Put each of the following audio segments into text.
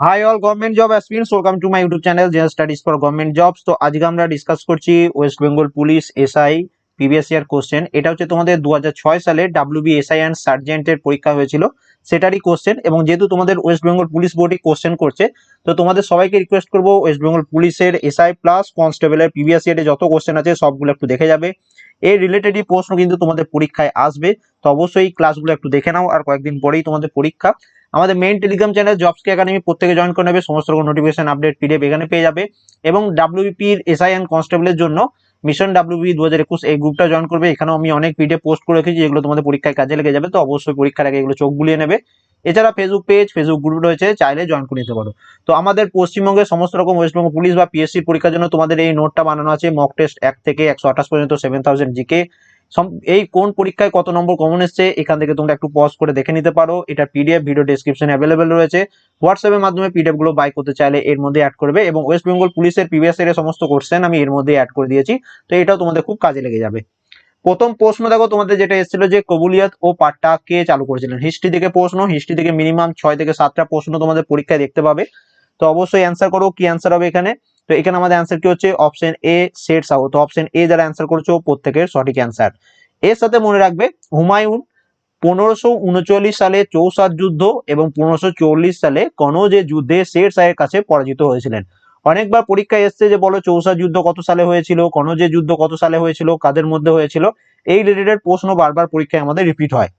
Hi all government job aspirants welcome to my YouTube channel general studies for government jobs তো আজকে আমরা discuss করছি West Bengal police SI previous year question এটা হচ্ছে তোমাদের দু হাজার ছয় সালে ডাব্লিউবি এসআই অ্যান্ড সার্জেন্টের পরীক্ষা হয়েছিল, সেটারই কোশ্চেন এবং যেহেতু তোমাদের ওয়েস্ট বেঙ্গল পুলিশ বোর্ডই কোশ্চেন করছে, তো তোমাদের সবাইকে রিকোয়েস্ট করব ওয়েস্ট বেঙ্গল পুলিশের এসআই প্লাস কনস্টেবলের প্রিভিয়াস ইয়ারে যত কোশ্চেন আছে সবগুলো একটু দেখে যাবে। এই রিলেটেডই প্রশ্ন কিন্তু তোমাদের পরীক্ষায় আসবে, তো অবশ্যই ক্লাসগুলো একটু দেখে নাও আর কয়েকদিন পরেই তোমাদের পরীক্ষা। আমাদের মেইন টেলিগ্রাম চ্যানেল জবসকে একাডেমি প্রত্যেকে জয়েন করে নেবে, সমস্ত রকম নোটিফিকেশন আপডেট পিডিএফ এখানে পেয়ে যাবে। এবং ডাব্লিউবিপির এসআই অ্যান্ড কনস্টেবলের জন্য মিশন ডাব্লিউবি দু হাজার একুশ এই গ্রুপটা জয়েন করবে। এখানেও আমি অনেক পিডিএফ পোস্ট করে রেখেছি, যেগুলো তোমাদের পরীক্ষায় কাজে লেগে যাবে, তো অবশ্যই পরীক্ষার আগে এগুলো চোখ বুলিয়ে নেবে। এছাড়া ফেসবুক পেজ ফেসবুক গ্রুপ রয়েছে, চাইলে জয়েন করে নিতে পারো। তো আমাদের পশ্চিমবঙ্গের সমস্ত রকম ওয়েস্টবেঙ্গল পুলিশ বা পিএসসি পরীক্ষার জন্য তোমাদের এই নোটটা বানানো আছে। মক টেস্ট এক থেকে একশো আঠাশ পর্যন্ত সেভেন থাউজেন্ড জিকে এই কোন পরীক্ষায় কত নম্বর কমন এসছে, এখান থেকে তোমরা একটু পজ করে দেখে নিতে পারো। এটা পিডিএফ ভিডিও ডিসক্রিপশন অ্যাভেলেবেল রয়েছে। হোয়াটসঅ্যাপের মাধ্যমে পিডিএফগুলো বাই করতে চাইলে এর মধ্যে অ্যাড করবে এবং ওয়েস্ট বেঙ্গল পুলিশের প্রিভিয়াস এর সমস্ত কোশ্চেন আমি এর মধ্যে অ্যাড করে দিয়েছি। তো এটাও তোমাদের খুব কাজে লেগে যাবে। প্রথম প্রশ্ন দেখো, তোমাদের যেটা এসেছিল যে কবুলিয়াত ও পাট্টা কে চালু করেছিলেন? হিস্ট্রি থেকে প্রশ্ন হিস্ট্রি থেকে মিনিমাম ছয় থেকে সাতটা প্রশ্ন তোমাদের পরীক্ষায় দেখতে পাবে। তো অবশ্যই অ্যান্সার করো, কি অ্যান্সার হবে এখানে? তো এখানে আমাদের অ্যান্সার কি হচ্ছে? অপশন এ সেট সাউ তো অপশন এ যারা অ্যান্সার করেছ প্রত্যেকের সঠিক অ্যান্সার এর সাথে মনে রাখবে, হুমায়ুন পনেরোশো উনচল্লিশ সালে চৌসাদ যুদ্ধ এবং পনেরোশো সালে কনৌজের যুদ্ধে শের শাহের কাছে পরাজিত হয়েছিলেন। অনেকবার পরীক্ষায় এসছে যে, বলো চৌসাদ যুদ্ধ কত সালে হয়েছিল কনৌজের যুদ্ধ কত সালে হয়েছিল, কাদের মধ্যে হয়েছিল? এই রিলেটেড প্রশ্ন বারবার পরীক্ষায় আমাদের রিপিট হয়।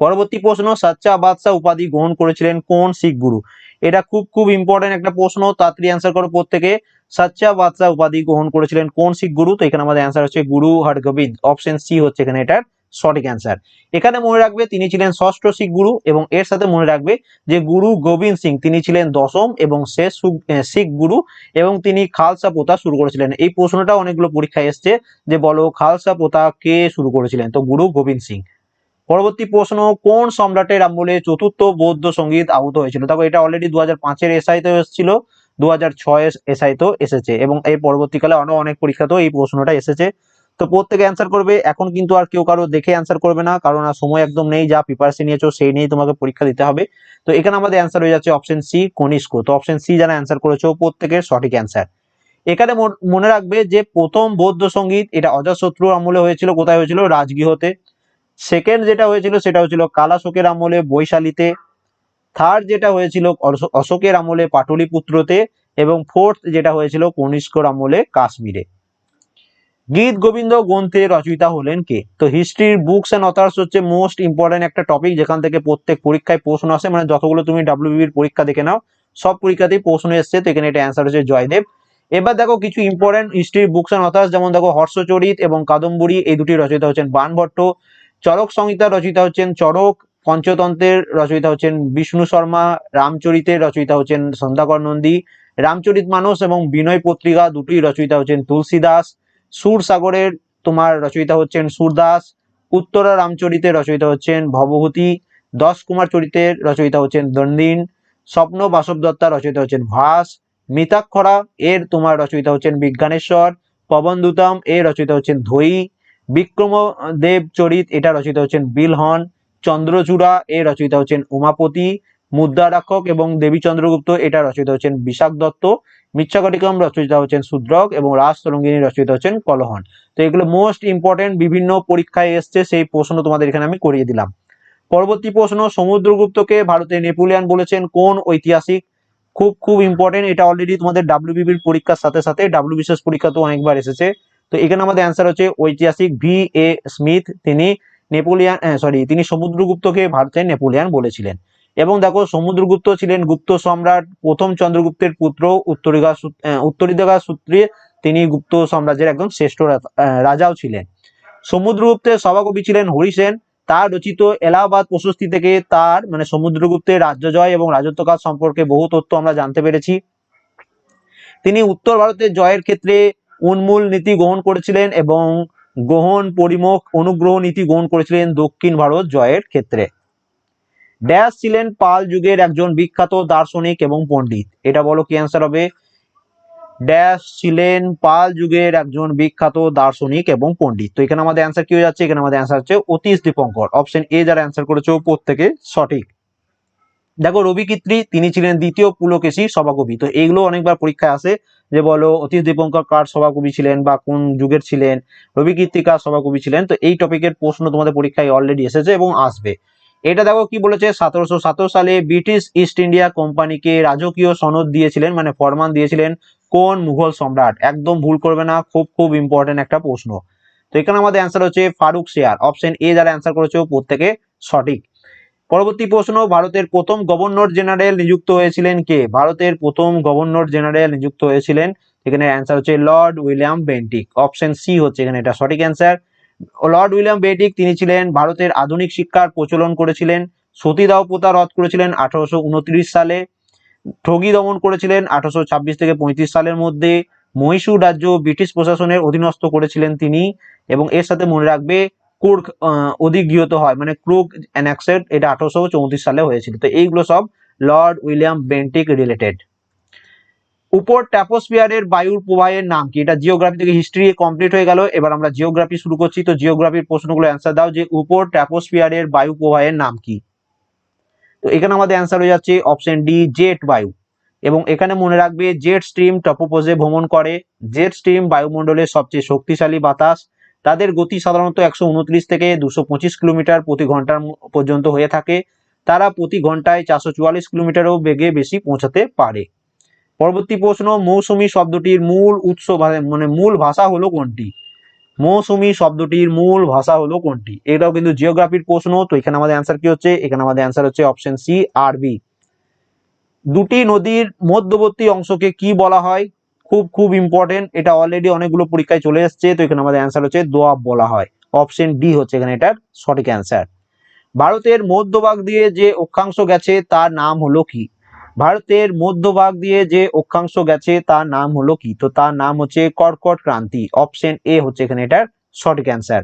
পরবর্তী প্রশ্ন, সাচ্চা বাদশাহ উপাধি গ্রহণ করেছিলেন কোন শিখ গুরু এটা খুব খুব ইম্পর্টেন্ট একটা প্রশ্ন, তাড়াতাড়ি অ্যান্সার করো প্রত্যেকে। সাচ্চা বাদশাহ উপাধি গ্রহণ করেছিলেন কোন শিখ গুরু? তো এখানে আমাদের অ্যান্সার হচ্ছে গুরু হরগোবিন্দ অপশন সি হচ্ছে এখানে এটার সঠিক অ্যান্সার এখানে মনে রাখবে তিনি ছিলেন ষষ্ঠ শিখ গুরু এবং এর সাথে মনে রাখবে যে গুরু গোবিন্দ সিং, তিনি ছিলেন দশম এবং শেষ শিখ গুরু এবং তিনি খালসা পোতা শুরু করেছিলেন। এই প্রশ্নটা অনেকগুলো পরীক্ষায় এসছে যে বলো খালসা পোতা কে শুরু করেছিলেন? তো গুরু গোবিন্দ সিং। পরবর্তী প্রশ্ন, কোন সম্রাটের আমলে চতুর্থ বৌদ্ধ সংগীত আহত হয়েছিল? দেখো, এটা অলরেডি দু হাজার পাঁচের এসআইতেও এসেছিল দু হাজার ছয়ের এসআইতেও এসেছে, এবং এই পরবর্তীকালে আরও অনেক পরীক্ষাতেও এই প্রশ্নটা এসেছে। তো প্রত্যেকে অ্যান্সার করবে, এখন কিন্তু আর কেউ কারও দেখে অ্যান্সার করবে না, কারণ আর সময় একদম নেই, যা প্রিপারেশন নিয়েছো সেই নিয়েই তোমাকে পরীক্ষা দিতে হবে। তো এখানে আমাদের অ্যান্সার হয়ে যাচ্ছে অপশন সি কনিষ্ক। তো অপশন সি যারা অ্যান্সার করেছ, প্রত্যেকের সঠিক অ্যান্সার এখানে মন- রাখবে যে প্রথম বৌদ্ধ সংগীত, এটা অজাতশত্রুর আমলে হয়েছিল, কোথায় হয়েছিল? রাজগৃহতে। সেকেন্ড যেটা হয়েছিল সেটা হয়েছিল কালাশোকের আমলে বৈশালীতে। থার্ড যেটা হয়েছিল অশো- অশোকের আমলে পাটলিপুত্রতে এবং ফোর্থ যেটা হয়েছিল কনিষ্কর আমলে কাশ্মীরে। গীত গোবিন্দ গ্রন্থের রচয়িতা হলেন কে? তো হিস্ট্রির বুকস অ্যান্ড অথার্স হচ্ছে মোস্ট ইম্পর্টেন্ট একটা টপিক যেখান থেকে প্রত্যেক পরীক্ষায় প্রশ্ন আসে মানে যতগুলো তুমি ডাব্লিউবির পরীক্ষা দেখে নাও, সব পরীক্ষাতেই প্রশ্ন এসছে, তো এখানে এটা অ্যান্সার হচ্ছে জয়দেব। এবার দেখো কিছু ইম্পর্টেন্ট হিস্ট্রির বুকস এন্ড অথার্স যেমন দেখো হর্ষচরিত এবং কাদম্বরী, এই দুটি রচয়িতা হচ্ছেন বাণভট্ট চরক সংহিতার রচয়িতা হচ্ছেন চরক পঞ্চতন্ত্রের রচয়িতা হচ্ছেন বিষ্ণু শর্মা রামচরিতের রচয়িতা হচ্ছেন সন্ধ্যাকর নন্দী রামচরিত মানস এবং বিনয় পত্রিকা দুটি রচয়িতা হচ্ছেন তুলসী দাস সুর সাগরের তোমার রচয়িতা হচ্ছেন সুরদাস উত্তরা রামচরিতের রচয়িতা হচ্ছেন ভবভূতি দশ কুমার চরিতের রচয়িতা হচ্ছেন দন্দিন স্বপ্ন বাসব দত্তার রচয়িতা হচ্ছেন ভাস মিতাক্ষরা এর তোমার রচয়িতা হচ্ছেন বিজ্ঞানেশ্বর পবনদূতম এর রচয়িতা হচ্ছেন ধৈ বিক্রম দেব চরিত, এটা রচিত হচ্ছেন বিলহন চন্দ্রচূড়া, এ রচিত হচ্ছেন উমাপতি মুদ্রারাক্ষক এবং দেবী চন্দ্রগুপ্ত, এটা রচিত হচ্ছেন বিশাখ দত্ত মিচ্ছাকটিকম রচয়িতা হচ্ছেন শূদ্রক এবং রাজ তরঙ্গিনী রচিত হচ্ছেন কলহন। তো এগুলো মোস্ট ইম্পর্টেন্ট বিভিন্ন পরীক্ষায় এসছে, সেই প্রশ্ন তোমাদের এখানে আমি করিয়ে দিলাম। পরবর্তী প্রশ্ন, সমুদ্রগুপ্তকে ভারতে নেপোলিয়ান বলেছেন কোন ঐতিহাসিক? খুব খুব ইম্পর্টেন্ট এটা অলরেডি তোমাদের ডাব্লিউবিবির পরীক্ষার সাথে সাথে ডাব্লিউ বিশেষ পরীক্ষা তো অনেকবার এসেছে। তো এখানে আমাদের অ্যান্সার হচ্ছে ঐতিহাসিক ভি এ স্মিথ। তিনি নেপোলিয়ান সরি তিনি সমুদ্রগুপ্তকে ভারতের নেপোলিয়ান বলেছিলেন। এবং দেখো সমুদ্রগুপ্ত ছিলেন গুপ্ত সম্রাট প্রথম চন্দ্রগুপ্তের পুত্র উত্তরিকা আহ, সূত্রে তিনি গুপ্ত সাম্রাজ্যের একদম শ্রেষ্ঠ রাজাও ছিলেন। সমুদ্রগুপ্তের সভাকবি ছিলেন হরিসেন তার রচিত এলাহাবাদ প্রশস্তি থেকে তার মানে সমুদ্রগুপ্তের রাজ্য জয় এবং রাজত্বকাল সম্পর্কে বহু তথ্য আমরা জানতে পেরেছি। তিনি উত্তর ভারতের জয়ের ক্ষেত্রে উন্মূল নীতি গ্রহণ করেছিলেন এবং গ্রহণ পরিমুখ অনুগ্রহ নীতি গ্রহণ করেছিলেন দক্ষিণ ভারত জয়ের ক্ষেত্রে। ড্যাশ ছিলেন পাল যুগের একজন বিখ্যাত দার্শনিক এবং পণ্ডিত। এটা বলো কি অ্যান্সার হবে? ড্যাশ ছিলেন পাল যুগের একজন বিখ্যাত দার্শনিক এবং পণ্ডিত। তো এখানে আমাদের অ্যান্সার কি হয়ে যাচ্ছে? এখানে আমাদের অ্যান্সার হচ্ছে অতীশ দীপঙ্কর। অপশন এ যারা অ্যান্সার করেছ প্রত্যেকে সঠিক। দেখো রবি কিত্রি, তিনি ছিলেন দ্বিতীয় পুলকেশী সভাকবি। তো এইগুলো অনেকবার পরীক্ষায় আসে যে বলো অতীশ দীপঙ্কর কার সভাকবি ছিলেন বা কোন যুগের ছিলেন, রবি কীর্তি কার সভাকবি ছিলেন, তো এই টপিকের প্রশ্ন তোমাদের পরীক্ষায় অলরেডি এসেছে এবং আসবে। এটা দেখো কি বলেছে, সতেরোশো সতেরো সালে ব্রিটিশ ইস্ট ইন্ডিয়া কোম্পানিকে রাজকীয় সনদ দিয়েছিলেন মানে ফরমান দিয়েছিলেন কোন মুঘল সম্রাট? একদম ভুল করবে না, খুব খুব ইম্পর্টেন্ট একটা প্রশ্ন। তো এখানে আমাদের অ্যান্সার হচ্ছে ফারুক শেয়ার অপশন এ যারা অ্যান্সার করেছে প্রত্যেকে সঠিক। পরবর্তী প্রশ্ন, ভারতের প্রথম গভর্নর জেনারেল নিযুক্ত হয়েছিলেন কে? ভারতের প্রথম গভর্নর জেনারেল নিযুক্ত হয়েছিলেন, এখানে অ্যান্সার হচ্ছে lord William Bentinck option C হচ্ছে এখানে এটা সঠিক অ্যান্সার লর্ড উইলিয়াম বেন্টিক তিনি ছিলেন ভারতের আধুনিক শিক্ষার প্রচলন করেছিলেন সতীদাহ প্রথা রদ করেছিলেন আঠারোশো উনত্রিশ সালে, ঠগি দমন করেছিলেন আঠারোশো ছাব্বিশ থেকে পঁয়ত্রিশ সালের মধ্যে, মহীশূর রাজ্য ব্রিটিশ প্রশাসনের অধীনস্থ করেছিলেন তিনি, এবং এর সাথে মনে রাখবে কুর্ক অধিগৃহীত হয়। মানে ক্রুক অ্যানেক্সেড এটা আঠারোশো চৌত্রিশ সালে হয়েছিল। তো এইগুলো সব লর্ড উইলিয়াম বেন্টিক রিলেটেড। উপর ট্যাপোস্ফিয়ারের বায়ুর প্রবাহের নাম কি? এটা জিওগ্রাফি থেকে হিস্ট্রি কমপ্লিট হয়ে গেল। এবার আমরা জিওগ্রাফি শুরু করছি। তো জিওগ্রাফির প্রশ্নগুলো অ্যান্সার দাও যে উপর ট্যাপোস্ফিয়ারের বায়ু প্রবাহের নাম কি? তো এখানে আমাদের অ্যান্সার হয়ে যাচ্ছে অপশন ডি জেট বায়ু। এবং এখানে মনে রাখবে জেট স্ট্রিম টপোপোজে ভ্রমণ করে। জেট স্ট্রিম বায়ুমণ্ডলের সবচেয়ে শক্তিশালী বাতাস। তাদের গতি সাধারণত একশো উনত্রিশ থেকে দুশো কিলোমিটার প্রতি ঘণ্টার পর্যন্ত হয়ে থাকে। তারা প্রতি ঘন্টায় চারশো চুয়াল্লিশ কিলোমিটারও বেগে বেশি পৌঁছাতে পারে। পরবর্তী প্রশ্ন, মৌসুমী শব্দটির মূল উৎস মানে মূল ভাষা হলো কোনটি? মৌসুমী শব্দটির মূল ভাষা হলো কোনটি? এটাও কিন্তু জিওগ্রাফির প্রশ্ন, তো এখানে আমাদের অ্যান্সার কি হচ্ছে? এখানে আমাদের অ্যান্সার হচ্ছে অপশন সি আরবি দুটি নদীর মধ্যবর্তী অংশকে কি বলা হয়? খুব খুব ইম্পর্টেন্ট এটা অলরেডি অনেকগুলো পরীক্ষায় চলে এসছে, তো এখানে আমাদের অ্যান্সার হচ্ছে দোয়াব বলা হয়। অপশন ডি হচ্ছে এখানে এটার সঠিক অ্যান্সার ভারতের মধ্যভাগ দিয়ে যে অক্ষাংশ গেছে, তার নাম হলো কি? ভারতের মধ্যভাগ দিয়ে যে অক্ষাংশ গেছে, তার নাম হলো কি? তো তার নাম হচ্ছে কর্কট ক্রান্তি। অপশন এ হচ্ছে এখানে এটার সঠিক অ্যান্সার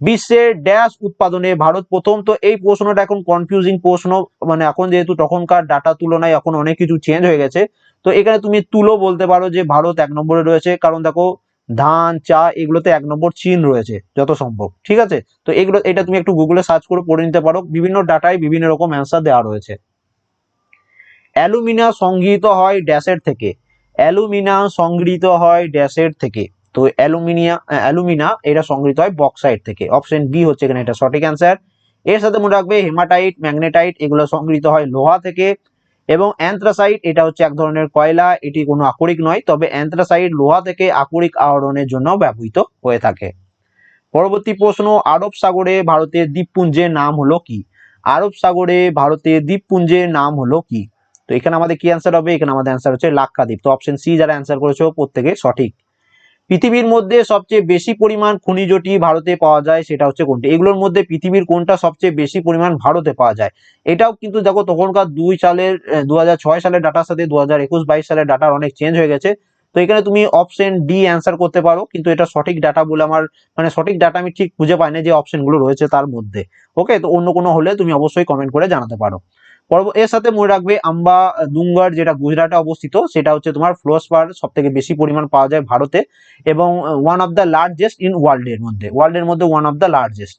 বিশ্বের ড্যাশ উৎপাদনে ভারত প্রথম। তো এই প্রশ্নটা এখন কনফিউজিং প্রশ্ন। মানে এখন যেহেতু তখনকার ডাটা তুলনায় এখন অনেক কিছু চেঞ্জ হয়ে গেছে। তো এখানে তুমি তুলো বলতে পারো যে ভারত এক নম্বরে রয়েছে। কারণ দেখো, ধান, চা, এগুলোতে এক নম্বর চীন রয়েছে, যত সম্ভব, ঠিক আছে? তো এগুলো, এটা তুমি একটু গুগলে সার্চ করে পড়ে নিতে পারো। বিভিন্ন ডাটায় বিভিন্ন রকম অ্যান্সার দেওয়া রয়েছে। অ্যালুমিনা সংগৃহীত হয় ড্যাশের থেকে। অ্যালুমিনা সংগৃহীত হয় ড্যাশের থেকে। তো অ্যালুমিনিয়া অ্যালুমিনা, এটা সংগৃহীত হয় বক্সাইড থেকে। অপশন বি হচ্ছে এখানে এটা সঠিক অ্যান্সার এর সাথে মনে রাখবে হেমাটাইট ম্যাগনেটাইট এগুলো সংগৃহীত হয় লোহা থেকে। এবং অ্যান্থ্রাসাইট এটা হচ্ছে এক ধরনের কয়লা, এটি কোনো আকরিক নয়, তবে অ্যান্থ্রাসাইট লোহা থেকে আকরিক আহরণের জন্য ব্যবহৃত হয়ে থাকে। পরবর্তী প্রশ্ন, আরব সাগরে ভারতের দ্বীপপুঞ্জের নাম হলো কি? আরব সাগরে ভারতের দ্বীপপুঞ্জের নাম হলো কি? তো এখানে আমাদের কি অ্যান্সার হবে? এখানে আমাদের অ্যান্সার হচ্ছে লাক্ষাদ্বীপ। তো অপশন সি যারা অ্যান্সার করেছ, প্রত্যেকে সঠিক। পৃথিবীর মধ্যে সবচেয়ে বেশি পরিমাণ খনিজটি ভারতে পাওয়া যায় সেটা হচ্ছে কোনটি? এগুলোর মধ্যে পৃথিবীর কোনটা সবচেয়ে বেশি পরিমাণ ভারতে পাওয়া যায়? এটাও কিন্তু দেখো তখনকার দুই সালের দু হাজার ছয় সালের ডাটার সাথে দু হাজার একুশ বাইশ সালের ডাটার অনেক চেঞ্জ হয়ে গেছে। তো এখানে তুমি অপশন ডি অ্যান্সার করতে পারো, কিন্তু এটা সঠিক ডাটা বলে আমার মানে সঠিক ডাটা আমি ঠিক খুঁজে পাই না যে অপশনগুলো রয়েছে তার মধ্যে। ওকে তো অন্য কোনো হলে তুমি অবশ্যই কমেন্ট করে জানাতে পারো। এর সাথে মনে রাখবে আম্বা, দুঙ্গার যেটা গুজরাটে অবস্থিত, সেটা হচ্ছে তোমার ফ্লোসপার সব থেকে বেশি পরিমাণ পাওয়া যায় ভারতে এবং one of the largest in world এর মধ্যে ওয়ার্ল্ড এর মধ্যে ওয়ান অফ দ্য লার্জেস্ট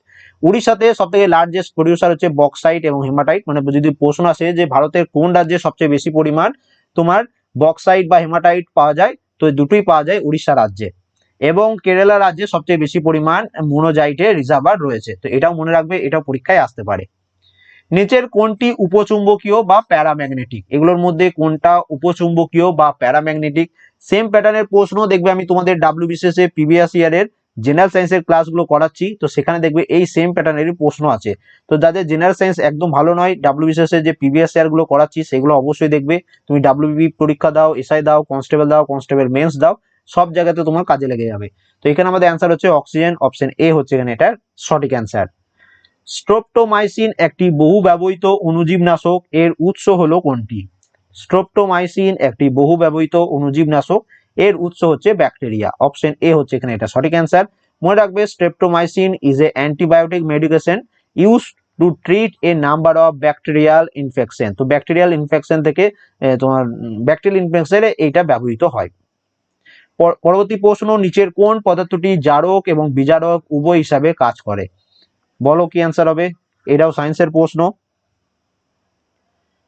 উড়িষ্যাতে সব থেকে লার্জেস্ট প্রডিউসার হচ্ছে বক্সাইট এবং হেমাটাইট মানে যদি প্রশ্ন আসে যে ভারতের কোন রাজ্যে সবচেয়ে বেশি পরিমাণ তোমার বক্সাইট বা হেমাটাইট পাওয়া যায়, তো দুটোই পাওয়া যায় উড়িষ্যা রাজ্যে। এবং কেরালা রাজ্যে সবচেয়ে বেশি পরিমাণ মোনোজাইটের রিজার্ভার রয়েছে, তো এটাও মনে রাখবে, এটাও পরীক্ষায় আসতে পারে। নিচের কোনটি উপচুম্বকীয় বা প্যারাম্যাগনেটিক? এগুলোর মধ্যে কোনটা উপচুম্বকীয় বা প্যারাম্যাগনেটিক? সেম প্যাটার্নের প্রশ্ন দেখবে আমি তোমাদের ডাব্লিউ বিসিএস প্রিভিয়াস ইয়ারের জেনারেল সায়েন্সের ক্লাসগুলো করাচ্ছি। তো সেখানে দেখবে এই সেম প্যাটার্নেরই প্রশ্ন আছে। তো যাদের জেনারেল সায়েন্স একদম ভালো নয় ডাব্লিউ বিসিএস এর যে প্রিভিয়াস ইয়ারগুলো করাচ্ছি, সেগুলো অবশ্যই দেখবে। তুমি ডাব্লিউবি পরীক্ষা দাও এসআই দাও কনস্টেবল দাও কনস্টেবল মেন্স দাও, সব জায়গাতে তোমার কাজে লেগে যাবে। তো এখানে আমাদের অ্যান্সার হচ্ছে অক্সিজেন অপশন এ হচ্ছে এখানে এটার সঠিক অ্যান্সার স্ট্রোপ্টোমাইসিন একটি বহু ব্যবহৃত অণুজীবনাশক। এর উৎস হলো কোনটি? স্ট্রোপ্টোমাইসিন একটি বহু ব্যবহৃত অণুজীবনাশক। এর উৎস হচ্ছে ব্যাকটেরিয়া। অপশন এ হচ্ছে এখানে এটা সঠিক অ্যান্সার মনে রাখবে streptomycin is a antibiotic medication use to treat a number of bacterial infection তো ব্যাকটেরিয়াল ইনফেকশন থেকে তোমার ব্যাকটেরিয়াল ইনফেকশনে এইটা ব্যবহৃত হয়। পরবর্তী প্রশ্ন, নিচের কোন পদার্থটি জারক এবং বিজারক উভয় হিসাবে কাজ করে? বলো কি অ্যান্সার হবে? এটাও সায়েন্সের প্রশ্ন।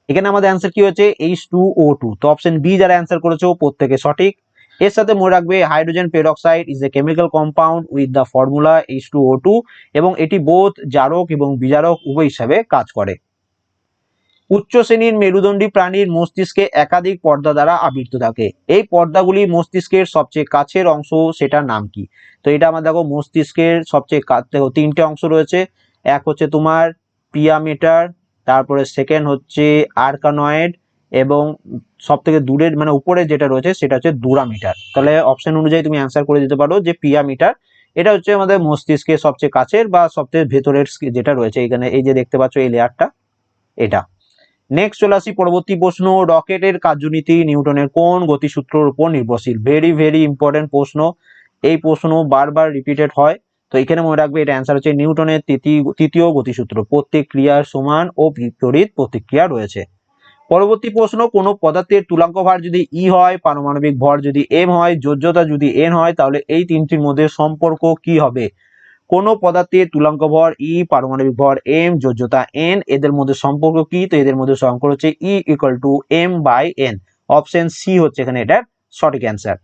এখানে আমাদের অ্যান্সার কি হয়েছে? এইচ টু ও টু তো অপশন বি যারা অ্যান্সার করেছ, প্রত্যেকে সঠিক। এর সাথে মনে রাখবে hydrogen peroxide is a chemical compound with the formula H two O two এবং এটি বোধ জারক এবং বিজারক উভয় হিসাবে কাজ করে। উচ্চ শ্রেণির মেরুদণ্ডী প্রাণীর মস্তিষ্কে একাধিক পর্দা দ্বারা আবৃত থাকে। এই পর্দাগুলি মস্তিষ্কের সবচেয়ে কাছের অংশ, সেটার নাম কি? তো এটা আমার দেখো, মস্তিষ্কের সবচেয়ে তিনটে অংশ রয়েছে। এক হচ্ছে তোমার পিয়ামিটার, তারপরে সেকেন্ড হচ্ছে আর্কানয়েড, এবং সব থেকে দূরের মানে উপরে যেটা রয়েছে, সেটা হচ্ছে দুরামিটার। তাহলে অপশন অনুযায়ী তুমি অ্যান্সার করে দিতে পারো যে পিয়ামিটার, এটা হচ্ছে আমাদের মস্তিষ্কের সবচেয়ে কাছের বা সবচেয়ে ভেতরের যেটা রয়েছে, এখানে এই যে দেখতে পাচ্ছ, এই লেয়ারটা এটা। নেক্সট চলে আসি পরবর্তী প্রশ্ন। রকেটের কার্যনীতি নিউটনের কোন গতিসূত্রের উপর নির্ভরশীল? ভেরি ভেরি ইম্পর্টেন্ট প্রশ্ন। এই প্রশ্ন বারবার রিপিটেড হয়। তো এখানে মনে রাখবে এটা অ্যান্সার হচ্ছে নিউটনের তৃতীয় গতিসূত্র। প্রত্যেক ক্রিয়ার সমান ও বিপরীত প্রতিক্রিয়া রয়েছে। পরবর্তী প্রশ্ন, কোন পদার্থের তুলাঙ্ক ভার যদি ই হয়, পারমাণবিক ভর যদি এম হয়, যোজ্যতা যদি এন হয়, তাহলে এই তিনটির মধ্যে সম্পর্ক কি হবে? কোন পদার্থের তুলাঙ্ক ভর ই পারমাণবিক ভর এম যোজ্যতা এন এদের মধ্যে সম্পর্ক কি? তো এদের মধ্যে সম্পর্ক হচ্ছে E equal to M by N option C হচ্ছে এখানে এটার সঠিক অ্যান্সার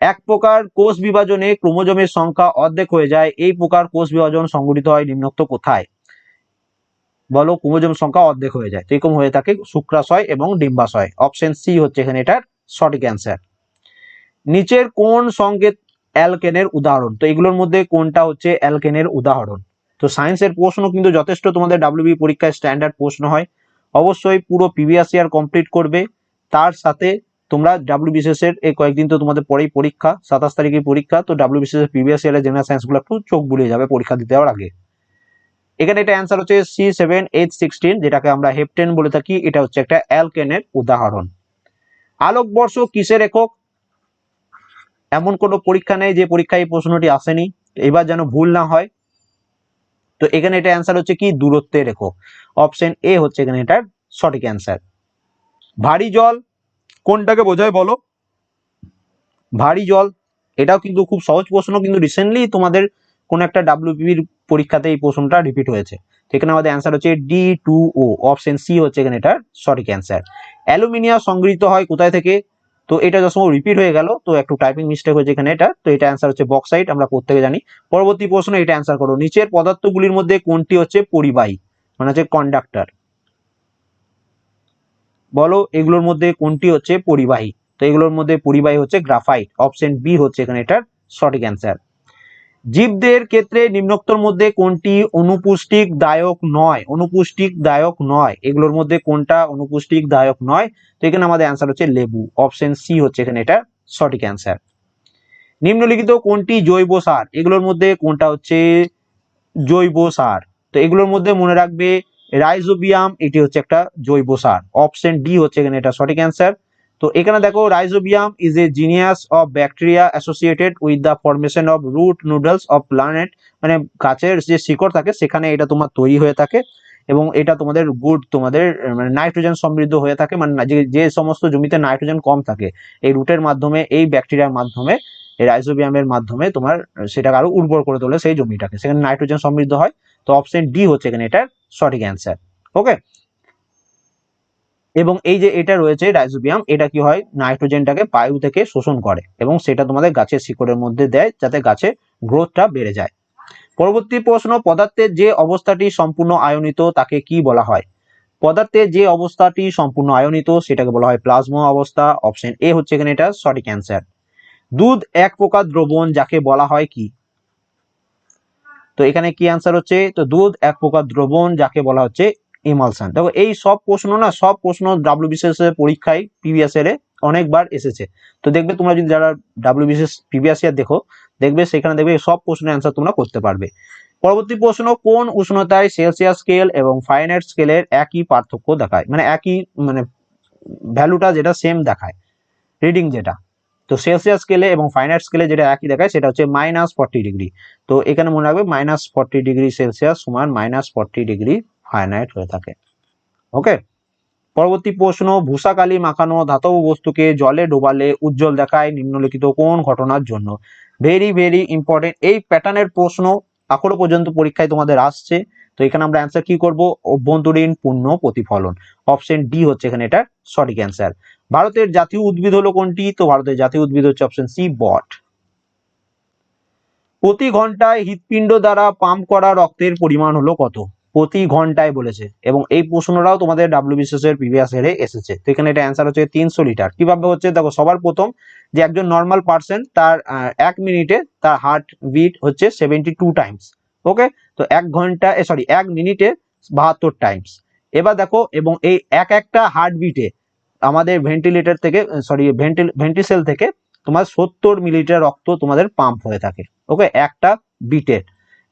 এক প্রকার কোষ বিভাজনে ক্রোমোজোমের সংখ্যা অর্ধেক হয়ে যায়। এই প্রকার কোষ বিভাজন সংঘটিত হয় নিম্নোক্ত কোথায়? বলো, ক্রোমোজোম সংখ্যা অর্ধেক হয়ে যায়। এরকম হয়ে থাকে শুক্রাশয় এবং ডিম্বাশয়। অপশন সি হচ্ছে এখানে এটার সঠিক অ্যান্সার নিচের কোন সংকেত অ্যালকেনের উদাহরণ। তো এগুলোর মধ্যে কোনটা হচ্ছে অ্যালকেনের উদাহরণ? তো সায়েন্সের প্রশ্ন কিন্তু যথেষ্ট তোমাদের ডাব্লিউবি পরীক্ষায় স্ট্যান্ডার্ড প্রশ্ন হয়। অবশ্যই পুরো প্রিভিয়াস ইয়ার কমপ্লিট করবে। তার সাথে তোমরা ডাব্লিউবিসিএস এর এই কয়েকদিন তো তোমাদের পরেই পরীক্ষা, সাতাশ তারিখে পরীক্ষা, তো ডাব্লিউবিসিএস এর প্রিভিয়াস ইয়ারের জেনারেল সায়েন্সগুলো একটু চোখ বুলিয়ে যাবে পরীক্ষা দিতে যাওয়ার আগে। এখানে এটা অ্যান্সার হচ্ছে সি সেভেন এইচ সিক্সটিন যেটাকে আমরা হেপটেন বলে থাকি, এটা হচ্ছে একটা অ্যালকেনের উদাহরণ। আলোকবর্ষ কিসের একক? এমন কোনো পরীক্ষা নেই যে পরীক্ষায় এই প্রশ্নটি আসেনি। এবার যেন ভুল না হয়। তো এখানে এটা অ্যান্সার হচ্ছে কি? দূরত্বে রেখো। অপশন এ হচ্ছে এখানে এটার সঠিক অ্যান্সার ভারী জল কোনটাকে বোঝায় বলো? ভারী জল। এটাও কিন্তু খুব সহজ প্রশ্ন, কিন্তু রিসেন্টলি তোমাদের কোন একটা ডাব্লিউপির পরীক্ষাতে এই প্রশ্নটা রিপিট হয়েছে। এখানে আমাদের অ্যান্সার হচ্ছে D two O option C হচ্ছে এখানে এটার সঠিক অ্যান্সার অ্যালুমিনিয়াম সংগৃহীত হয় কোথায় থেকে? তো এটা যখন রিপিট হয়ে গেল, তো একটু টাইপিং মিস্টেক হয়েছে এখানে এটা, তো এটা অ্যান্সার হচ্ছে বক্সাইট আমরা প্রত্যেকে জানি। পরবর্তী প্রশ্ন, এটা অ্যান্সার করো। নিচের পদার্থগুলির মধ্যে কোনটি হচ্ছে পরিবাহী? মানে হচ্ছে কন্ডাক্টর বলো, এগুলোর মধ্যে কোনটি হচ্ছে পরিবাহী? তো এগুলোর মধ্যে পরিবাহী হচ্ছে গ্রাফাইট অপশন বি হচ্ছে এখানে এটার সঠিক অ্যান্সার জীবদের ক্ষেত্রে নিম্নোক্তর মধ্যে কোনটি অনুপুষ্টিক দায়ক নয়? অনুপুষ্টিক দায়ক নয়। এগুলোর মধ্যে কোনটা অনুপুষ্টিক দায়ক নয়? তো এখানে আমাদের অ্যান্সার হচ্ছে লেবু। অপশন সি হচ্ছে এখানে এটা সঠিক অ্যান্সার নিম্নলিখিত কোনটি জৈব সার? এগুলোর মধ্যে কোনটা হচ্ছে জৈব সার? তো এগুলোর মধ্যে মনে রাখবে রাইজোবিয়াম এটি হচ্ছে একটা জৈব সার। অপশন ডি হচ্ছে এখানে এটা সঠিক অ্যান্সার তো এখানে দেখো rhizobium is a genius of bacteria associated with the formation of root noodles of planet মানে গাছের যে শিকড় থাকে, সেখানে এটা তোমার তৈরি হয়ে থাকে এবং এটা তোমাদের গুড, তোমাদের মানে নাইট্রোজেন সমৃদ্ধ হয়ে থাকে। মানে যে সমস্ত জমিতে নাইট্রোজেন কম থাকে, এই রুটের মাধ্যমে, এই ব্যাকটেরিয়ার মাধ্যমে, এই রাইজোবিয়ামের মাধ্যমে তোমার সেটাকে আরও উর্বর করে তোলে সেই জমিটাকে। সেখানে নাইট্রোজেন সমৃদ্ধ হয়। তো অপশন ডি হচ্ছে এখানে এটার সঠিক অ্যান্সার ওকে এবং এই যে এটা রয়েছে রাইজোবিয়াম এটা কি হয়? নাইট্রোজেনটাকে বায়ু থেকে শোষণ করে এবং সেটা তোমাদের গাছের শিকড়ের মধ্যে দেয় যাতে গাছের গ্রোথটা বেড়ে যায়। পরবর্তী প্রশ্ন, পদার্থের যে অবস্থাটি সম্পূর্ণ আয়নিত তাকে কি বলা হয়? পদার্থের যে অবস্থাটি সম্পূর্ণ আয়নিত সেটাকে বলা হয় প্লাজমা অবস্থা, অপশন এ হচ্ছে এখানে এটা সঠিক অ্যান্সার। দুধ এক প্রকার দ্রবণ যাকে বলা হয় কি? তো এখানে কি অ্যান্সার হচ্ছে? তো দুধ এক প্রকার দ্রবণ যাকে বলা হচ্ছে ইমালসান। দেখো, এই সব প্রশ্ন না, সব প্রশ্ন ডাব্লিউবিসিএস এর পরীক্ষায় প্রিভিয়াস ইয়ারে অনেকবার এসেছে। তো দেখবে তোমরা যদি যারা ডাব্লিউ ডাব্লিউবিসিএস প্রিভিয়াস ইয়ার দেখো, দেখবে সেখানে দেখবে সব প্রশ্নের অ্যান্সার তোমরা করতে পারবে। পরবর্তী প্রশ্ন, কোন উষ্ণতায় সেলসিয়াস স্কেল এবং ফাইনাইট স্কেলের একই পার্থক্য দেখায়? মানে একই মানে ভ্যালুটা যেটা সেম দেখায়। রিডিং যেটা। তো সেলসিয়াস স্কেলে এবং ফাইনাইট স্কেলে যেটা একই দেখায়, সেটা হচ্ছে মাইনাস ফর্টি ডিগ্রি তো এখানে মনে রাখবে মাইনাস ফর্টি ডিগ্রি সেলসিয়াস সমান মাইনাস ফর্টি ডিগ্রি ফাইনাইট হয়ে থাকে। ওকে পরবর্তী প্রশ্ন, ভূষাকালি মাখানো ধাতব বস্তুকে জলে ডোবালে উজ্জ্বল দেখায় নিম্নলিখিত কোন ঘটনার জন্য? ভেরি ভেরি ইম্পর্টেন্ট এই প্যাটার্নের প্রশ্ন এখনও পর্যন্ত পরীক্ষায় তোমাদের আসছে। তো এখানে আমরা অ্যান্সার কি করব? অভ্যন্তরীণ পূর্ণ প্রতিফলন। অপশন ডি হচ্ছে এখানে এটা সঠিক অ্যান্সার ভারতের জাতীয় উদ্ভিদ হলো কোনটি? তো ভারতের জাতীয় উদ্ভিদ হচ্ছে অপশন সি বট। প্রতি ঘন্টায় হৃৎপিণ্ড দ্বারা পাম্প করা রক্তের পরিমাণ হলো কত? প্রতি ঘন্টায় বলেছে এবং এই প্রশ্নটাও তোমাদের ডাব্লিউবিসিএস এর প্রিভিয়াস ইয়ারে এসেছে। তো এখানে এটা অ্যান্সার হচ্ছে তিনশো লিটার। কীভাবে হচ্ছে? দেখো, সবার প্রথম যে একজন নর্মাল পার্সন তার এক মিনিটে তার হার্ট বিট হচ্ছে সেভেন্টি টু টাইমস ওকে তো এক ঘণ্টা সরি এক মিনিটে বাহাত্তর টাইমস এবার দেখো, এবং এই এক একটা হার্ট বিটে আমাদের ভেন্টিলেটর থেকে সরি ভেন্টিল ভেন্টিসেল থেকে তোমার সত্তর মিলিটার রক্ত তোমাদের পাম্প হয়ে থাকে। ওকে একটা বিটের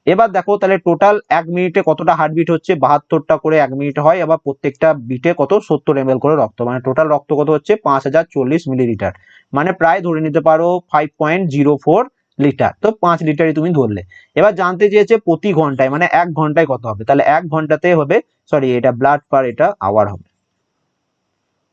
এবার দেখো তাহলে টোটাল এক মিনিটে কতটা হার্টবিট হচ্ছে? বাহাত্তরটা করে এক মিনিটে হয়। আবার প্রত্যেকটা বিটে কত? সত্তর এম করে রক্ত। মানে টোটাল রক্ত কত হচ্ছে? পাঁচ হাজার চল্লিশ মিলিলিটার মানে প্রায় ধরে নিতে পারো five point zero four litre তো পাঁচ লিটারই তুমি ধরলে। এবার জানতে চেয়েছে প্রতি ঘন্টায় মানে এক ঘন্টায় কত হবে? তাহলে এক ঘন্টাতে হবে সরি এটা ব্লাড পার এটা আওয়ার হবে।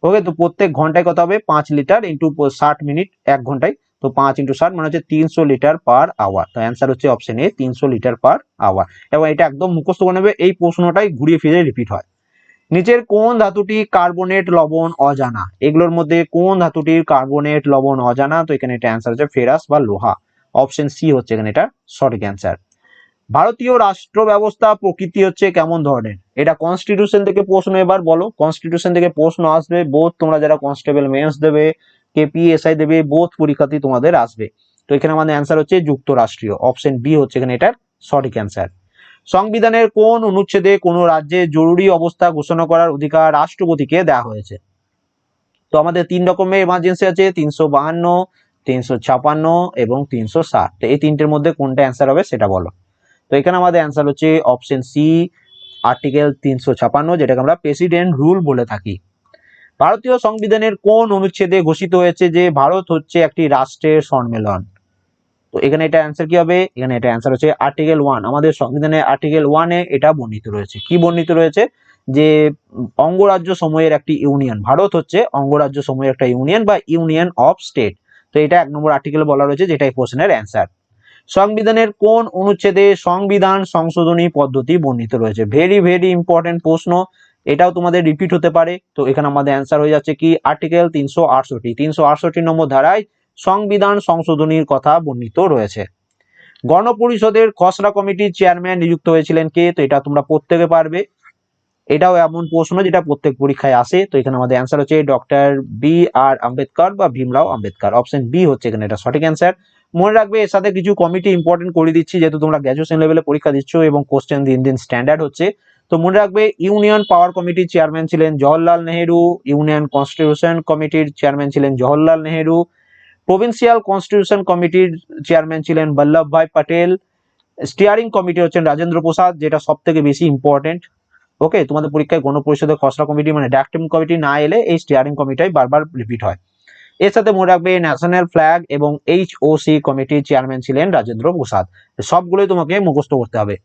ওকে তো প্রত্যেক ঘন্টায় কত হবে? পাঁচ লিটার ইন্টু ষাট মিনিট এক ঘন্টায়। তো পাঁচ ইন্টু ষাট মানে হচ্ছে তিনশো লিটার পার আওয়ার তো অ্যান্সার হচ্ছে অপশন এ তিনশো লিটার পার আওয়ার এবং এটা একদম মুখস্থ করে নেবে, এই প্রশ্নটাই ঘুরিয়ে ফিরে রিপিট হয়। নিচের কোন ধাতুটি কার্বনেট লবণ, অজানা? এগুলোর মধ্যে কোন ধাতুটির কার্বনেট লবণ, অজানা? তো এখানে এটা অ্যান্সার হচ্ছে ফেরাস বা লোহা। অপশন সি হচ্ছে এখানে এটা সঠিক অ্যান্সার ভারতীয় রাষ্ট্র ব্যবস্থা প্রকৃতি হচ্ছে কেমন ধরনের? এটা কনস্টিটিউশন থেকে প্রশ্ন এবার বলো। কনস্টিটিউশন থেকে প্রশ্ন আসবে। বোধ তোমরা যারা কনস্টেবল মেন্স দেবে কেপিএসআই দেবে বোধ পরীক্ষাতেই তোমাদের আসবে। তো এখানে আমাদের অ্যান্সার হচ্ছে যুক্তরাষ্ট্রীয়। অপশন বি হচ্ছে এখানে এটার সঠিক অ্যান্সার সংবিধানের কোন অনুচ্ছেদে কোনো রাজ্যে জরুরি অবস্থা ঘোষণা করার অধিকার রাষ্ট্রপতিকে দেওয়া হয়েছে? তো আমাদের তিন রকমের এমার্জেন্সি আছে, তিনশো বাহান্ন, তিনশো ছাপান্ন এবং তিনশো ষাট। এই তিনটের মধ্যে কোনটা অ্যান্সার হবে সেটা বলো। তো এখানে আমাদের অ্যান্সার হচ্ছে অপশন সি আর্টিকেল তিনশো ছাপান্ন, যেটাকে আমরা প্রেসিডেন্ট রুল বলে থাকি। ভারতীয় সংবিধানের কোন অনুচ্ছেদে ঘোষিত হয়েছে যে ভারত হচ্ছে একটি রাষ্ট্রের সম্মেলন? তো এখানে এটা অ্যান্সার কি হবে? এখানে এটা অ্যান্সার হচ্ছে আর্টিকেল ওয়ান আমাদের সংবিধানের আর্টিকেল ওয়ানে এটা বর্ণিত রয়েছে। কি বর্ণিত রয়েছে? যে অঙ্গরাজ্য সময়ের একটি ইউনিয়ন ভারত হচ্ছে অঙ্গরাজ্য সময়ের একটা ইউনিয়ন বা ইউনিয়ন অফ স্টেট তো এটা এক নম্বর আর্টিকেল বলা রয়েছে যেটা এই কোশ্চেনের অ্যান্সার সংবিধানের কোন অনুচ্ছেদে সংবিধান সংশোধনী পদ্ধতি বর্ণিত রয়েছে? ভেরি ভেরি ইম্পর্টেন্ট প্রশ্ন। এটাও তোমাদের রিপিট হতে পারে। তো এখানে আমাদের অ্যান্সার হয়ে যাচ্ছে কি? আর্টিকেল তিনশো আটষট্টি। তিনশো আটষট্টি নম্বর ধারায় সংবিধান সংশোধনীর কথা বর্ণিত রয়েছে। গণপরিষদের খসড়া কমিটির চেয়ারম্যান নিযুক্ত হয়েছিলেন কে? তো এটা তোমরা প্রত্যেকে পারবে। এটাও এমন প্রশ্ন যেটা প্রত্যেক পরীক্ষায় আসে। তো এখানে আমাদের অ্যান্সার হচ্ছে ডক্টর বি আর আম্বেদকর বা ভীমরাও আম্বেদকর। অপশন বি হচ্ছে এখানে এটা সঠিক অ্যান্সার মনে রাখবে, এর সাথে কিছু কমিটি ইম্পর্টেন্ট করে দিচ্ছি। যেহেতু তোমরা গ্র্যাজুয়েশন লেভেলে পরীক্ষা দিচ্ছ এবং কোশ্চেন দিন দিন স্ট্যান্ডার্ড হচ্ছে। তো মনে রাখবে ইউনিয়ন পাওয়ার কমিটির চেয়ারম্যান ছিলেন জওহরলাল নেহেরু ইউনিয়ন কনস্টিটিউশন কমিটির চেয়ারম্যান ছিলেন জওহরলাল নেহেরু প্রভিন্সিয়াল কনস্টিটিউশন কমিটির চেয়ারম্যান ছিলেন বল্লভভাই পটেল স্টিয়ারিং কমিটি হচ্ছেন রাজেন্দ্র প্রসাদ, যেটা সব থেকে বেশি ইম্পর্টেন্ট ওকে তোমাদের পরীক্ষায় গণপরিষদের খসড়া কমিটি মানে ড্যাকটিম কমিটি না এলে এই স্টিয়ারিং কমিটিটাই বারবার রিপিট হয়। এর সাথে মনে রাখবে ন্যাশনাল ফ্ল্যাগ এবং এইচ ও সি কমিটির চেয়ারম্যান ছিলেন রাজেন্দ্র প্রসাদ। সবগুলোই তোমাকে মুখস্থ করতে হবে।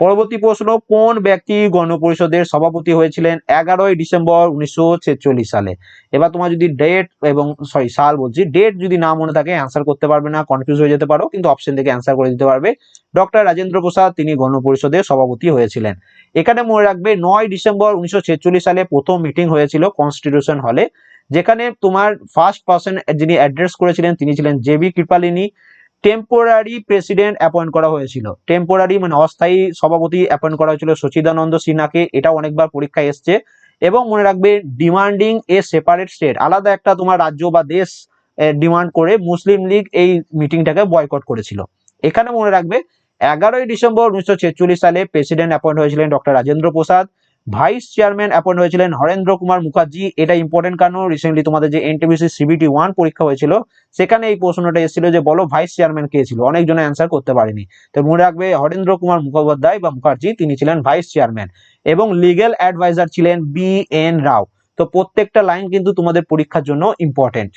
পরবর্তী প্রশ্ন, কোন ব্যক্তি গণপরিষদের সভাপতি হয়েছিলেন এগারোই ডিসেম্বর উনিশশো ছেচল্লিশ সালে? এবার তোমার যদি ডেট এবং সরি সাল বলছি ডেট যদি না মনে থাকে অ্যান্সার করতে পারবে না কনফিউজ হয়ে যেতে পারো, কিন্তু অপশন থেকে অ্যান্সার করে দিতে পারবে। ডক্টর রাজেন্দ্র প্রসাদ, তিনি গণপরিষদের সভাপতি হয়েছিলেন। এখানে মনে রাখবে, নয় ডিসেম্বর উনিশশো ছেচল্লিশ সালে প্রথম মিটিং হয়েছিল কনস্টিটিউশন হলে যেখানে তোমার ফার্স্ট পার্সন যিনি অ্যাড্রেস করেছিলেন, তিনি ছিলেন JB Kripalani. Temporary president appoint করা হয়েছিল। টেম্পোরারি মানে অস্থায়ী সভাপতি অ্যাপয়েন্ট করা হয়েছিল সচিদানন্দ সিনহাকে। এটা অনেকবার পরীক্ষায় এসছে। এবং মনে রাখবে ডিমান্ডিং এ সেপারেট স্টেট আলাদা একটা তোমার রাজ্য বা দেশ ডিমান্ড করে মুসলিম লীগ এই মিটিংটাকে বয়কট করেছিল। এখানে মনে রাখবে, এগারোই ডিসেম্বর উনিশশো ছেচল্লিশ সালে প্রেসিডেন্ট অ্যাপয়েন্ট হয়েছিলেন doctor Rajendra Prasad. Vice chairman appoint হয়েছিলেন হরেন্দ্র কুমার মুখার্জি। এটা ইম্পর্টেন্ট কারণ রিসেন্টলি তোমাদের যে এনটিবিসি সিবিটি ওয়ান পরীক্ষা হয়েছিল, সেখানে এই প্রশ্নটা এসেছিল যে, বলো, ভাইস চেয়ারম্যান কে ছিল? অনেকজন অ্যান্সার করতে পারেনি। তো মনে রাখবে, হরেন্দ্র কুমার মুখোপাধ্যায় বা মুখার্জি, তিনি ছিলেন ভাইস চেয়ারম্যান এবং লিগেল অ্যাডভাইজার ছিলেন বি এন রাও। তো প্রত্যেকটা লাইন কিন্তু তোমাদের পরীক্ষার জন্য ইম্পর্টেন্ট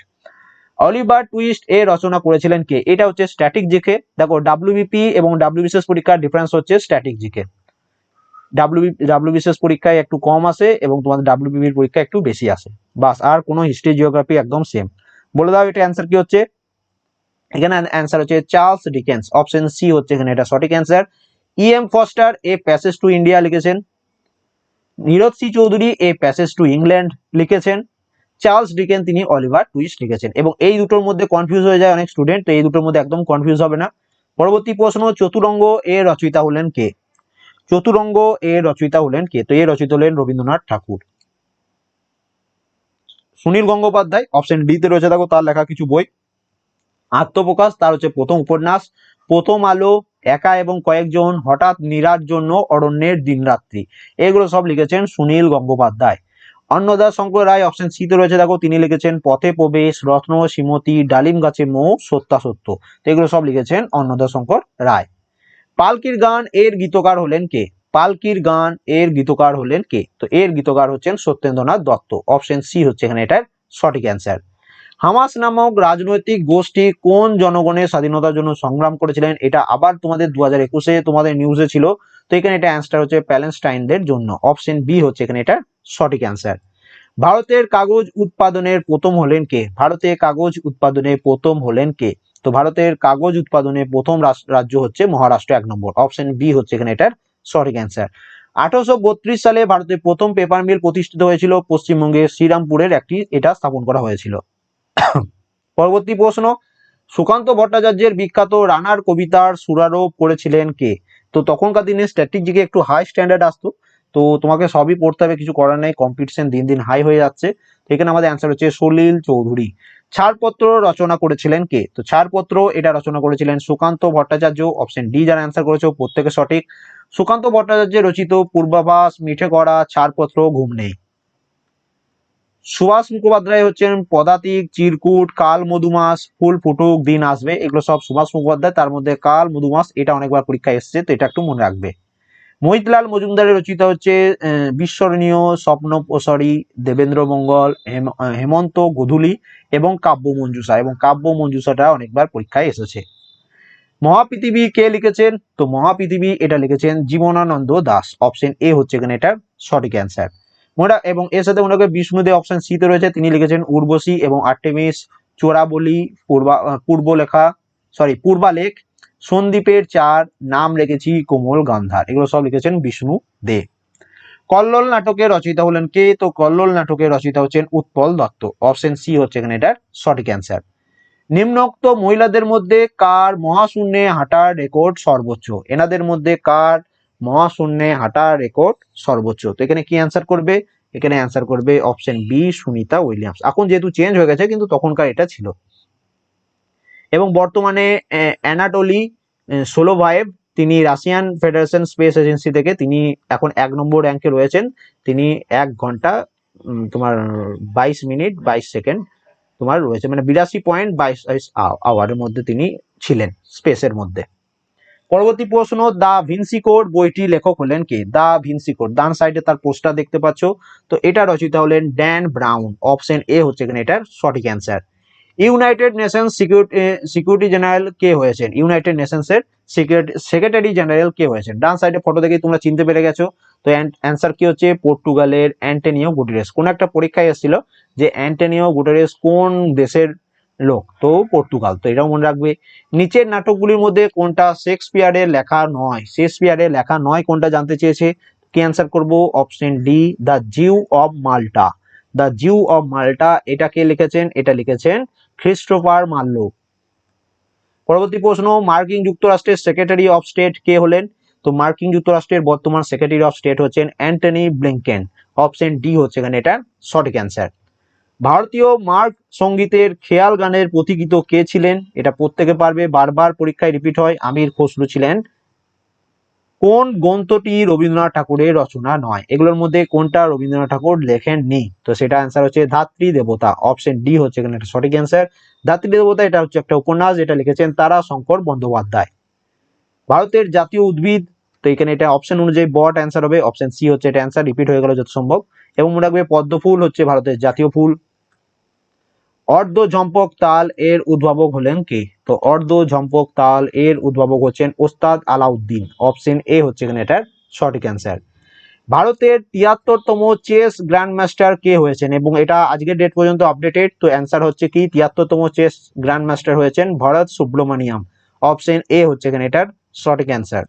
অলিভার টুইস্ট এ রচনা করেছিলেন কে? এটা হচ্ছে স্ট্যাটিক জিকে দেখো ডাব্লিউবিপি এবং ডাব্লিউবিসিএস পরীক্ষার ডিফারেন্স হচ্ছে স্ট্যাটিক জিকে ডাব্লিউ ডাব্লিউবিসিএস পরীক্ষায় একটু কম আসে এবং তোমাদের ডাব্লিউবিপির পরীক্ষা একটু বেশি আসে। বাস, আর কোনো হিস্ট্রি জিওগ্রাফি একদম সেম বলে দাও এটা অ্যান্সার কি হচ্ছে? এখানে অ্যান্সার হচ্ছে চার্লস ডিকেন্স অপশন সি হচ্ছে এখানে এটা সঠিক answer E M Forster a passage to India লিখেছেন। Nirad C Chaudhuri a passage to England লিখেছেন। চার্লস ডিকেন তিনি অলিভার টুইস্ট লিখেছেন। এবং এই দুটোর মধ্যে কনফিউজ হয়ে যায় অনেক স্টুডেন্ট তো এই দুটোর মধ্যে একদম কনফিউজ হবে না। পরবর্তী প্রশ্ন, চতুরঙ্গ এর রচয়িতা হলেন কে? চতুরঙ্গ এর রচয়িতা হলেন কে? তো এর রচিত হলেন রবীন্দ্রনাথ ঠাকুর। সুনীল গঙ্গোপাধ্যায় অপশন ডি তে রয়েছে দেখো, তার লেখা কিছু বই। আত্মপ্রকাশ, তার হচ্ছে প্রথম উপন্যাস। প্রথম আলো, একা এবং কয়েকজন হঠাৎ নিরার জন্য অরণ্যের দিনরাত্রি। এগুলো সব লিখেছেন সুনীল গঙ্গোপাধ্যায়। অন্নদা শঙ্কর রায় অপশন সি তে রয়েছে দেখো, তিনি লিখেছেন পথে প্রবেশ, রত্ন, শ্রীমতী, ডালিম গাছে মৌ, সত্যাসত্য। এগুলো সব লিখেছেন অন্নদা শঙ্কর রায়। পালকির গান এর গীতকার হলেন কে? পালকির গান এর গীতকার হলেন কে? তো এর গীতকার হচ্ছেন সত্যেন্দ্রনাথ দত্ত। অপশন সি হচ্ছে এখানে এটার সঠিক অ্যান্সার হামাস নামক রাজনৈতিক গোষ্ঠী কোন জনগণের স্বাধীনতার জন্য সংগ্রাম করেছিলেন? এটা আবার তোমাদের দু হাজার একুশে তোমাদের নিউজে ছিল। তো এখানে এটা অ্যান্সার হচ্ছে প্যালেস্টাইনদের জন্য। অপশন বি হচ্ছে এখানে এটা সঠিক অ্যান্সার ভারতের কাগজ উৎপাদনের প্রথম হলেন কে? ভারতে কাগজ উৎপাদনে প্রথম হলেন কে? তো ভারতের কাগজ উৎপাদনে প্রথম রাজ্য হচ্ছে মহারাষ্ট্র এক নম্বর। অপশন বি হচ্ছে এখানে এটার সঠিক অ্যান্সার আঠারোশো বত্রিশ সালে ভারতের প্রথম পেপার মিল প্রতিষ্ঠিত হয়েছিল পশ্চিমবঙ্গের শ্রীরামপুরের একটি, এটা স্থাপন করা হয়েছিল। পরবর্তী প্রশ্ন, সুকান্ত ভট্টাচার্যের বিখ্যাত রানার কবিতার সুরারোপ করেছিলেন কে? তো তখনকার দিনে স্ট্র্যাটেজিকে একটু হাই স্ট্যান্ডার্ড আসতো, তো তোমাকে সবই পড়তে হবে, কিছু করার নেই কম্পিটিশন দিন দিন হাই হয়ে যাচ্ছে। এখানে আমাদের অ্যান্সার হচ্ছে সলিল চৌধুরী। ছাড়পত্র রচনা করেছিলেন কে? তো ছাড়পত্র এটা রচনা করেছিলেন সুকান্ত ভট্টাচার্য অপশন ডি যারা অ্যান্সার করেছে প্রত্যেকে সঠিক। সুকান্ত ভট্টাচার্যের রচিত পূর্বাভাস, মিঠে করা ছাড়পত্র, ঘুম নেই। সুভাষ মুখোপাধ্যায় হচ্ছেন পদাতিক, চিরকুট, কাল মধুমাস, ফুল ফুটুক, দিন আসবে, এগুলো সব সুভাষ মুখোপাধ্যায়, তার মধ্যে কাল মধুমাস, এটা অনেকবার পরীক্ষায় এসেছে, তো এটা একটু মনে রাখবে। মহিতলাল মজুমদারের রচিত হচ্ছে বিস্মরণীয় স্বপ্ন সরি, দেবেন্দ্র মঙ্গল, হেম- হেমন্ত গোধূলি এবং কাব্য মঞ্জুষা এবং কাব্য মঞ্জুষাটা অনেকবার পরীক্ষায় এসেছে। মহাপৃথিবী কে লিখেছেন? তো মহাপৃথিবী এটা লিখেছেন জীবনানন্দ দাস। অপশন এ হচ্ছে এখানে এটা সঠিক অ্যান্সার মোটা এবং এর সাথে রাখবে বিষ্ণুদে অপশন সি তে রয়েছে, তিনি লিখেছেন উর্বশী এবং আর্টেমিস চোরাবলি, পূর্বা পূর্বলেখা সরি পূর্বালেখ সন্দীপের চার নাম রেখেছি কোমল গান্ধার। এগুলো সব লিখেছেন বিষ্ণু দে। কল্লোল নাটকের রচয়িতা হলেন কে? তো কল্লোল নাটকের রচয়িতা হচ্ছেন উৎপল দত্ত। অপশন সি হচ্ছে এখানে এটার সঠিক অ্যান্সার নিম্নোক্ত মহিলাদের মধ্যে কার মহাশূন্যে হাঁটার রেকর্ড সর্বোচ্চ? এনাদের মধ্যে কার মহাশূন্যে হাঁটার রেকর্ড সর্বোচ্চ? তো এখানে কি অ্যান্সার করবে? এখানে অ্যান্সার করবে অপশন বি সুনিতা উইলিয়ামস। এখন যেহেতু চেঞ্জ হয়ে গেছে, কিন্তু তখনকার এটা ছিল। এবং বর্তমানে অ্যানাটোলি সোলোভায়েভ তিনি রাশিয়ান ফেডারেশন স্পেস এজেন্সি থেকে তিনি এখন এক নম্বর র্যাঙ্কে রয়েছেন। তিনি এক ঘণ্টা তোমার বাইশ মিনিট, বাইশ সেকেন্ড তোমার রয়েছে। মানে বিরাশি পয়েন্ট বাইশ আওয়ারের মধ্যে তিনি ছিলেন স্পেসের মধ্যে। পরবর্তী প্রশ্ন, দা ভিনসি কোড বইটি লেখক হলেন কে? দা ভিনসি কোড। ডান সাইডে তার পোস্টার দেখতে পাচ্ছ। তো এটা রচিত হলেন ড্যান ব্রাউন। অপশন এ হচ্ছে এখানে এটার সঠিক answer. United Nations security general কে হয়েছেন? ইউনাইটেড নেশনস এর সেক্রেটারি জেনারেল কে হয়েছেন? ডান সাইডে ফটো দেখে তোমরা চিনতে পেরে গেছো। তো অ্যান্সার কি হচ্ছে? পর্তুগালের অ্যান্টেনিও গুটেরেস। কোন একটা পরীক্ষায় এসেছিল যে অ্যান্টেনিও গুটেরেস কোন দেশের লোক? তো পর্তুগাল। তো এটাও মনে রাখবে। নিচের নাটকগুলির মধ্যে কোনটা শেক্সপিয়ারের লেখা নয়? শেক্সপিয়ারের লেখা নয় কোনটা জানতে চেয়েছে? কি অ্যান্সার করব? Option D, the Jew of Malta. The Jew of Malta এটা কে লিখেছেন, এটা লিখেছেন খ্রিস্টোফার মাল্লো। পরবর্তী প্রশ্ন, মার্কিন যুক্তরাষ্ট্রের সেক্রেটারি অফ স্টেট কে হলেন? তো মার্কিন যুক্তরাষ্ট্রের বর্তমান সেক্রেটারি অফ স্টেট হচ্ছেন অ্যান্টনি ব্লিংকেন। অপশন ডি হচ্ছে এখানে এটা সঠিক অ্যান্সার। ভারতীয় মার্ক সঙ্গীতের খেয়াল গানের পথিকৃত কে ছিলেন? এটা প্রত্যেকে পারবে, বারবার পরীক্ষায় রিপিট হয়, আমির খসরু ছিলেন। কোন গ্রন্থটি রবীন্দ্রনাথ ঠাকুরের রচনা নয়? এগুলোর মধ্যে কোনটা রবীন্দ্রনাথ ঠাকুর লেখেননি? তো সেটা অ্যান্সার হচ্ছে ধাত্রী দেবতা। অপশন ডি হচ্ছে এখানে একটা সঠিক অ্যান্সার ধাত্রী দেবতা এটা হচ্ছে একটা উপন্যাস, যেটা লিখেছেন তারা শঙ্কর বন্দ্যোপাধ্যায়। ভারতের জাতীয় উদ্ভিদ, তো এখানে এটা অপশন অনুযায়ী বট অ্যান্সার হবে। অপশন সি হচ্ছে এটা অ্যান্সার রিপিট হয়ে গেল যত সম্ভব। এবং মনে রাখবে পদ্ম ফুল হচ্ছে ভারতের জাতীয় ফুল। অর্ধ ঝম্পক তাল এর উদ্ভাবক হলেন কে? তো অর্ধ ঝম্পক তাল এর উদ্ভাবক হচ্ছেন ওস্তাদ আলাউদ্দিন। অপশন এ হচ্ছে এখানে এটার সঠিক অ্যান্সার ভারতের তিয়াত্তরতম চেস গ্র্যান্ড মাস্টার কে হয়েছেন? এবং এটা আজকের ডেট পর্যন্ত আপডেটেড তো অ্যান্সার হচ্ছে কি? তিয়াত্তরতম চেস গ্র্যান্ড মাস্টার হয়েছেন ভরত সুব্রমণিয়াম। অপশন এ হচ্ছে এখানে এটার সঠিক অ্যান্সার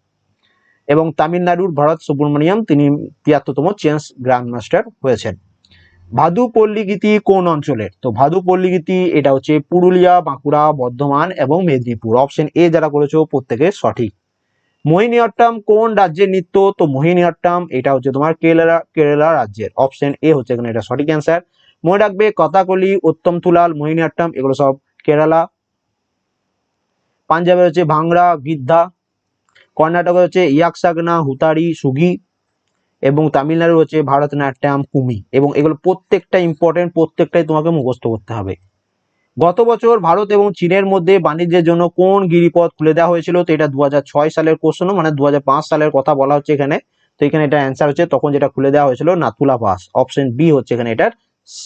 এবং তামিলনাড়ুর ভরত সুব্রমণিয়াম, তিনি তিয়াত্তরতম চেস গ্র্যান্ড মাস্টার হয়েছেন। ভাদু পল্লীগীতি কোন অঞ্চলের? তো ভাদু পল্লীগীতি এটা হচ্ছে পুরুলিয়া, বাঁকুড়া, বর্ধমান এবং মেদিনীপুর। অপশন এ যারা করেছ প্রত্যেকের সঠিক। মোহিনীঅট্টম কোন রাজ্যের নৃত্য? তো মোহিনীঅট্টম এটা হচ্ছে তোমার কেরালা কেরালা রাজ্যের। অপশন এ হচ্ছে এখানে এটা সঠিক অ্যান্সার মনে রাখবে কথাকলি উত্তম তুলাল মোহিনীঅট্টম এগুলো সব কেরালা। পাঞ্জাবে হচ্ছে ভাংড়া গিদ্ধা কর্ণাটকে হচ্ছে ইয়াকসাগনা, হুতারি, সুগি। এবং তামিলনাড়ু হচ্ছে ভারতনাট্যম, কুমি এবং এগুলো প্রত্যেকটা ইম্পর্টেন্ট প্রত্যেকটাই তোমাকে মুখস্থ করতে হবে। গত বছর ভারত এবং চীনের মধ্যে বাণিজ্যের জন্য কোন গিরিপথ খুলে দেওয়া হয়েছিল, তো এটা দু হাজার ছয় সালের কোশ্চেন মানে দু হাজার পাঁচ সালের কথা বলা হচ্ছে এখানে। তো এখানে এটা অ্যান্সার হচ্ছে, তখন যেটা খুলে দেওয়া হয়েছিল নাথুলা পাস অপশন বি হচ্ছে এখানে এটার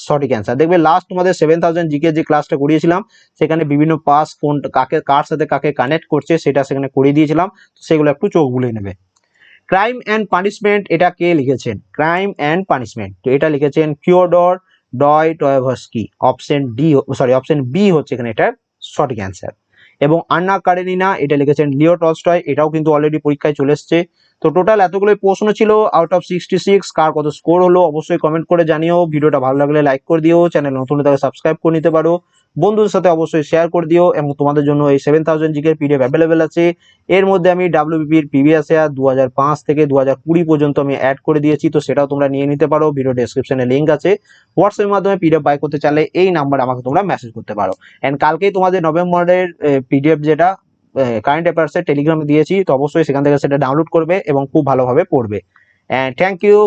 সঠিক অ্যান্সার দেখবে লাস্ট তোমাদের সেভেন থাউজেন্ড জিকে যে ক্লাসটা করিয়েছিলাম, সেখানে বিভিন্ন পাস কোন, কাকে, কার সাথে কাকে কানেক্ট করছে, সেটা সেখানে করিয়ে দিয়েছিলাম সেগুলো একটু চোখ বুলে নেবে। ক্রাইম অ্যান্ড পানিশমেন্ট এটা কে লিখেছেন? Crime and punishment. তো এটা লিখেছেন Fyodor Dostoevsky. Option D sorry option B হচ্ছে এখানে এটার সঠিক অ্যান্সার এবং আন্না কারেনিনা, এটা লিখেছেন লিও টলস্টয়, এটাও কিন্তু অলরেডি পরীক্ষায় চলে এসছে। তো টোটাল এতগুলো প্রশ্ন ছিল আউট অফ সিক্সটি সিক্স কার কত স্কোর হলো অবশ্যই কমেন্ট করে জানিও। ভিডিওটা ভালো লাগলে লাইক করে দিও চ্যানেল নতুন তাকে সাবস্ক্রাইব করে নিতে পারো। বন্ধুদের সাথে অবশ্যই শেয়ার করে দিও এবং তোমাদের জন্য এই সেভেন থাউজেন্ড জিকের পিডিএফ অ্যাভেলেবেল আছে। এর মধ্যে আমি ডাব্লিউবিপির প্রিভিয়াস ইয়ার দু হাজার পাঁচ থেকে দু হাজার কুড়ি পর্যন্ত আমি অ্যাড করে দিয়েছি, তো সেটাও তোমরা নিয়ে নিতে পারো। ভিডিও ডেসক্রিপশনে লিঙ্ক আছে। হোয়াটসঅ্যাপের মাধ্যমে পিডিএফ বাই করতে চাইলে এই নাম্বারে আমাকে তোমরা মেসেজ করতে পারো। অ্যান্ড কালকেই তোমাদের নভেম্বরের পিডিএফ যেটা কারেন্ট অ্যাফেয়ার্সের টেলিগ্রামে দিয়েছি, তো অবশ্যই সেখান থেকে সেটা ডাউনলোড করবে এবং খুব ভালোভাবে পড়বে। And thank you